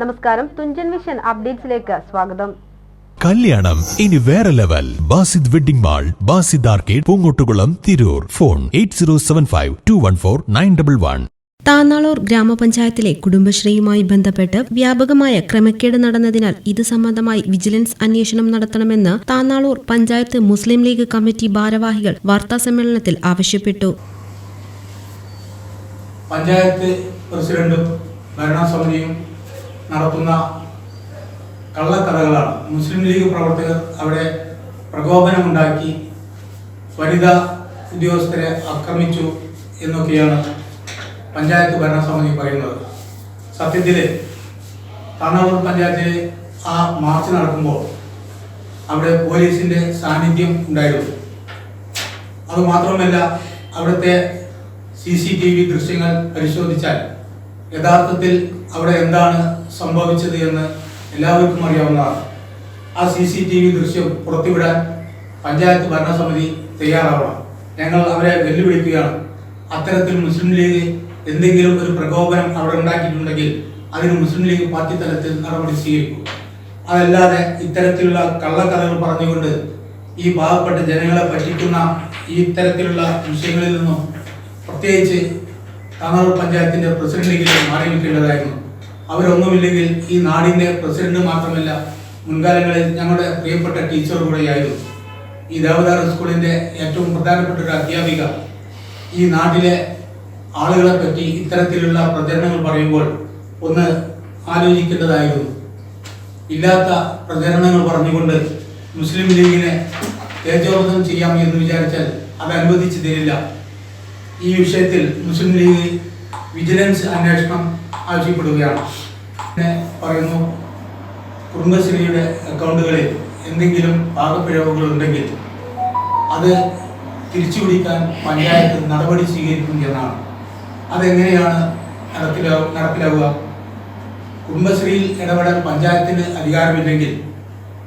നമസ്കാരം. തുഞ്ചൻ വിഷൻ അപ്ഡേറ്റ്സിലേക്ക് സ്വാഗതം. കല്യാണം. ഇനി വേറെ level. Basid wedding mall Basid arcade Poongottukulam Tirur. Phone eight zero seven five two one four nine double one. Thannalur ഗ്രാമപഞ്ചായത്തിലെ കുടുംബശ്രീയുമായി ബന്ധപ്പെട്ട് വ്യാപകമായ ക്രമക്കേട് നടന്നതിനാൽ ഇത് സംബന്ധമായി വിജിലൻസ് അന്വേഷണം നടത്തണമെന്ന് താന്നാളൂർ പഞ്ചായത്ത് മുസ്ലിം ലീഗ് കമ്മിറ്റി ഭാരവാഹികൾ വാർത്താസമ്മേളനത്തിൽ ആവശ്യപ്പെട്ടു. പഞ്ചായത്ത് പ്രസിഡന്റും ഭരണസമിതിയും നടത്തുന്ന കള്ളക്കഥകളാണ്. മുസ്ലിം ലീഗ് പ്രവർത്തകർ അവിടെ പ്രകോപനമുണ്ടാക്കി വനിതാ ഉദ്യോഗസ്ഥരെ ആക്രമിച്ചു എന്നൊക്കെയാണ് പഞ്ചായത്ത് ഭരണസമിതി പറയുന്നത്. സത്യത്തിൽ താണാവൂർ പഞ്ചായത്തിലെ ആ മാർച്ച് നടക്കുമ്പോൾ അവിടെ പോലീസിന്റെ സാന്നിധ്യം ഉണ്ടായിരുന്നു. അതുമാത്രമല്ല അവിടുത്തെ സി സി ടി വി ദൃശ്യങ്ങൾ പരിശോധിച്ചാൽ യഥാർത്ഥത്തിൽ അവിടെ എന്താണ് സംഭവിച്ചത് എന്ന് എല്ലാവർക്കും അറിയാവുന്നതാണ് ആ സി സി ടി വി ദൃശ്യം പുറത്തുവിടാൻ പഞ്ചായത്ത് ഭരണസമിതി തയ്യാറാവണം. ഞങ്ങൾ അവരെ വെല്ലുവിളിക്കുകയാണ്. അത്തരത്തിൽ മുസ്ലിം ലീഗ് എന്തെങ്കിലും ഒരു പ്രകോപനം അവിടെ ഉണ്ടാക്കിയിട്ടുണ്ടെങ്കിൽ അതിന് മുസ്ലിം ലീഗ് പാർട്ടി തലത്തിൽ നടപടി സ്വീകരിക്കും. അതല്ലാതെ ഇത്തരത്തിലുള്ള കള്ളക്കഥകൾ പറഞ്ഞുകൊണ്ട് ഈ പാവപ്പെട്ട ജനങ്ങളെ പറ്റിക്കുന്ന ഈ ഇത്തരത്തിലുള്ള വിഷയങ്ങളിൽ നിന്നും പ്രത്യേകിച്ച് താനാളൂർ പഞ്ചായത്തിന്റെ പ്രസിഡന്റിലേക്ക് മാറി നിൽക്കേണ്ടതായിരുന്നു. അവരൊന്നുമില്ലെങ്കിൽ ഈ നാടിന്റെ പ്രസിഡന്റ് മാത്രമല്ല മുൻകാലങ്ങളിൽ ഞങ്ങളുടെ പ്രിയപ്പെട്ട ടീച്ചർ കൂടെയായിരുന്നു. ഈ ദേവദാർ സ്കൂളിന്റെ ഏറ്റവും പ്രധാനപ്പെട്ട ഒരു അധ്യാപിക. ഈ നാട്ടിലെ ആളുകളെ പറ്റി ഇത്തരത്തിലുള്ള പ്രചരണങ്ങൾ പറയുമ്പോൾ ഒന്ന് ആലോചിക്കേണ്ടതായിരുന്നു. ഇല്ലാത്ത പ്രചരണങ്ങൾ പറഞ്ഞുകൊണ്ട് മുസ്ലിം ലീഗിനെ തേജോവധം ചെയ്യാം എന്ന് വിചാരിച്ചാൽ അത് അനുവദിച്ചു തരില്ല ഈ വിഷയത്തിൽ മുസ്ലിം ലീഗ് വിജിലൻസ് അന്വേഷണം ആവശ്യപ്പെടുകയാണ്. പിന്നെ പറയുന്നു കുടുംബശ്രീയുടെ അക്കൗണ്ടുകളിൽ എന്തെങ്കിലും പാകപ്പിഴവുകൾ ഉണ്ടെങ്കിൽ അത് തിരിച്ചുപിടിക്കാൻ പഞ്ചായത്ത് നടപടി സ്വീകരിക്കും എന്നാണ്. അതെങ്ങനെയാണ് നടപ്പിലാ നടപ്പിലാവുക? കുടുംബശ്രീയിൽ ഇടപെടാൻ പഞ്ചായത്തിന് അധികാരമില്ലെങ്കിൽ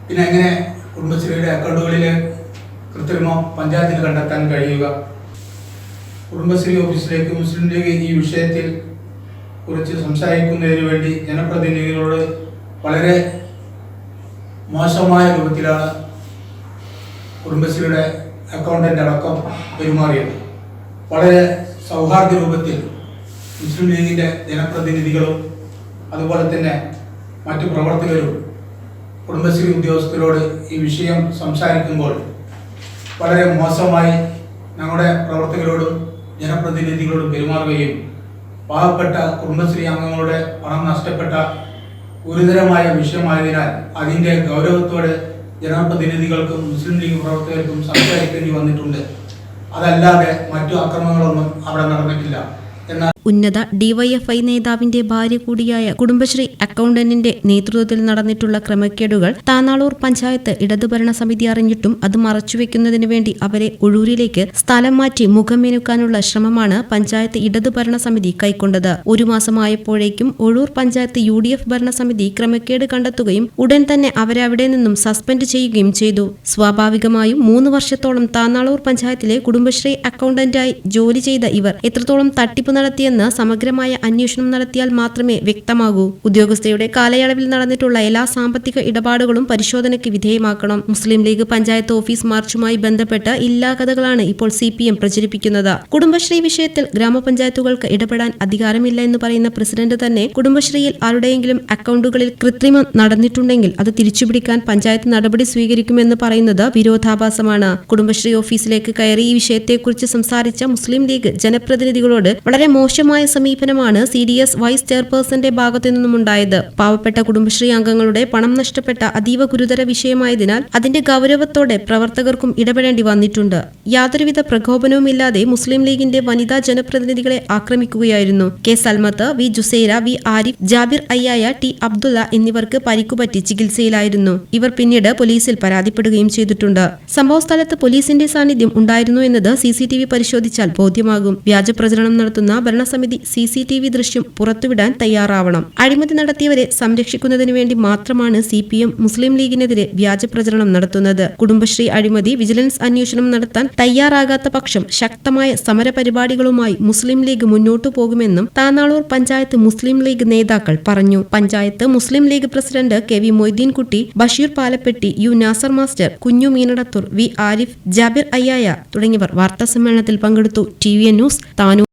പിന്നെ എങ്ങനെ കുടുംബശ്രീയുടെ അക്കൗണ്ടുകളിലെ കൃത്രിമം പഞ്ചായത്തിന് കണ്ടെത്താൻ കഴിയുക? കുടുംബശ്രീ ഓഫീസിലേക്ക് മുസ്ലിം ലീഗ് ഈ വിഷയത്തിൽ കുറിച്ച് സംസാരിക്കുന്നതിന് വേണ്ടി ജനപ്രതിനിധികളോട് വളരെ മോശമായ രൂപത്തിലാണ് കുടുംബശ്രീയുടെ അക്കൗണ്ടന്റ് അടക്കം പെരുമാറിയത്. വളരെ സൗഹാർദ്ദ രൂപത്തിൽ മുസ്ലിം ലീഗിന്റെ ജനപ്രതിനിധികളും അതുപോലെ തന്നെ മറ്റു പ്രവർത്തകരും കുടുംബശ്രീ ഉദ്യോഗസ്ഥരോട് ഈ വിഷയം സംസാരിക്കുമ്പോൾ വളരെ മോശമായി ഞങ്ങളുടെ പ്രവർത്തകരോടും ജനപ്രതിനിധികളോടും പെരുമാറുകയും പാവപ്പെട്ട കുടുംബശ്രീ അംഗങ്ങളുടെ പണം നഷ്ടപ്പെട്ട ഗുരുതരമായ വിഷയമായതിനാൽ അതിന്റെ ഗൗരവത്തോടെ ജനപ്രതിനിധികൾക്കും മുസ്ലിം ലീഗ് പ്രവർത്തകർക്കും സംസാരിക്കേണ്ടി വന്നിട്ടുണ്ട്. അതല്ലാതെ മറ്റു അക്രമങ്ങളൊന്നും അവിടെ നടന്നിട്ടില്ല. എന്നാൽ ഉന്നത ഡിവൈഎഫ്ഐ നേതാവിന്റെ ഭാര്യ കൂടിയായ കുടുംബശ്രീ അക്കൌണ്ടന്റിന്റെ നേതൃത്വത്തിൽ നടന്നിട്ടുള്ള ക്രമക്കേടുകൾ താനാളൂർ പഞ്ചായത്ത് ഇടതുഭരണ സമിതി അറിഞ്ഞിട്ടും അത് മറച്ചുവെക്കുന്നതിനു വേണ്ടി അവരെ ഒഴൂരിലേക്ക് സ്ഥലം മാറ്റി മുഖം മെനുക്കാനുള്ള ശ്രമമാണ് പഞ്ചായത്ത് ഇടതുഭരണ സമിതി കൈക്കൊണ്ടത്. ഒരു മാസമായപ്പോഴേക്കും Ozhur panchayat U D F ഭരണസമിതി ക്രമക്കേട് കണ്ടെത്തുകയും ഉടൻ തന്നെ അവരെ അവിടെ നിന്നും സസ്പെൻഡ് ചെയ്യുകയും ചെയ്തു. സ്വാഭാവികമായും മൂന്ന് വർഷത്തോളം താനാളൂർ പഞ്ചായത്തിലെ കുടുംബശ്രീ അക്കൌണ്ടന്റായി ജോലി ചെയ്ത ഇവർ എത്രത്തോളം തട്ടിപ്പ് നടത്തിയെന്ന് സമഗ്രമായ അന്വേഷണം നടത്തിയാൽ മാത്രമേ വ്യക്തമാകൂ. ഉദ്യോഗസ്ഥയുടെ കാലയളവിൽ നടന്നിട്ടുള്ള എല്ലാ സാമ്പത്തിക ഇടപാടുകളും പരിശോധനയ്ക്ക് വിധേയമാക്കണം. മുസ്ലിം ലീഗ് പഞ്ചായത്ത് ഓഫീസ് മാർച്ചുമായി ബന്ധപ്പെട്ട് ഇല്ലാ കഥകളാണ് ഇപ്പോൾ സി പി എം പ്രചരിപ്പിക്കുന്നത്. കുടുംബശ്രീ വിഷയത്തിൽ ഗ്രാമപഞ്ചായത്തുകൾക്ക് ഇടപെടാൻ അധികാരമില്ല എന്ന് പറയുന്ന പ്രസിഡന്റ് തന്നെ കുടുംബശ്രീയിൽ ആരുടെയെങ്കിലും അക്കൗണ്ടുകളിൽ കൃത്രിമം നടന്നിട്ടുണ്ടെങ്കിൽ അത് തിരിച്ചുപിടിക്കാൻ പഞ്ചായത്ത് നടപടി സ്വീകരിക്കുമെന്ന് പറയുന്നത് വിരോധാഭാസമാണ്. കുടുംബശ്രീ ഓഫീസിലേക്ക് കയറി ഈ വിഷയത്തെക്കുറിച്ച് സംസാരിച്ച മുസ്ലിം ലീഗ് ജനപ്രതിനിധികളോട് വളരെ മോശമായ സമീപനമാണ് സി ഡി എസ് വൈസ് ചെയർപേഴ്സന്റെ ഭാഗത്തു നിന്നുമുണ്ടായത്. പാവപ്പെട്ട കുടുംബശ്രീ അംഗങ്ങളുടെ പണം നഷ്ടപ്പെട്ട അതീവ ഗുരുതര വിഷയമായതിനാൽ അതിന്റെ ഗൗരവത്തോടെ പ്രവർത്തകർക്കും ഇടപെടേണ്ടി വന്നിട്ടുണ്ട്. യാതൊരുവിധ പ്രകോപനവുമില്ലാതെ മുസ്ലിം ലീഗിന്റെ വനിതാ ജനപ്രതിനിധികളെ ആക്രമിക്കുകയായിരുന്നു. K Salmath V Jusaira V Arif Jabir അയ്യായ T Abdulla എന്നിവർക്ക് പരിക്കുപറ്റി ചികിത്സയിലായിരുന്നു. ഇവർ പിന്നീട് പോലീസിൽ പരാതിപ്പെടുകയും ചെയ്തിട്ടുണ്ട്. സംഭവസ്ഥലത്ത് പോലീസിന്റെ സാന്നിധ്യം ഉണ്ടായിരുന്നു എന്നത് സി പരിശോധിച്ചാൽ ബോധ്യമാകും. വ്യാജപ്രചരണം നടത്തുന്ന ഭരണ ഭരണസമിതി സി സി ടി വി ദൃശ്യം പുറത്തുവിടാൻ തയ്യാറാവണം. അഴിമതി നടത്തിയവരെ സംരക്ഷിക്കുന്നതിനു വേണ്ടി മാത്രമാണ് സി പി എം മുസ്ലിം ലീഗിനെതിരെ വ്യാജ പ്രചരണം നടത്തുന്നത്. കുടുംബശ്രീ അഴിമതി വിജിലൻസ് അന്വേഷണം നടത്താൻ തയ്യാറാകാത്ത പക്ഷം ശക്തമായ സമരപരിപാടികളുമായി മുസ്ലിം ലീഗ് മുന്നോട്ടു പോകുമെന്നും താനാളൂർ പഞ്ചായത്ത് മുസ്ലിം ലീഗ് നേതാക്കൾ പറഞ്ഞു. Panchayat Muslim League president K V Moideenkutty Basheer Palappetty U Nasar master Kunju Meenadathur V Arif Jabir അയ്യായ തുടങ്ങിയവർ വാർത്താസമ്മേളനത്തിൽ പങ്കെടുത്തു. T V news Tanur.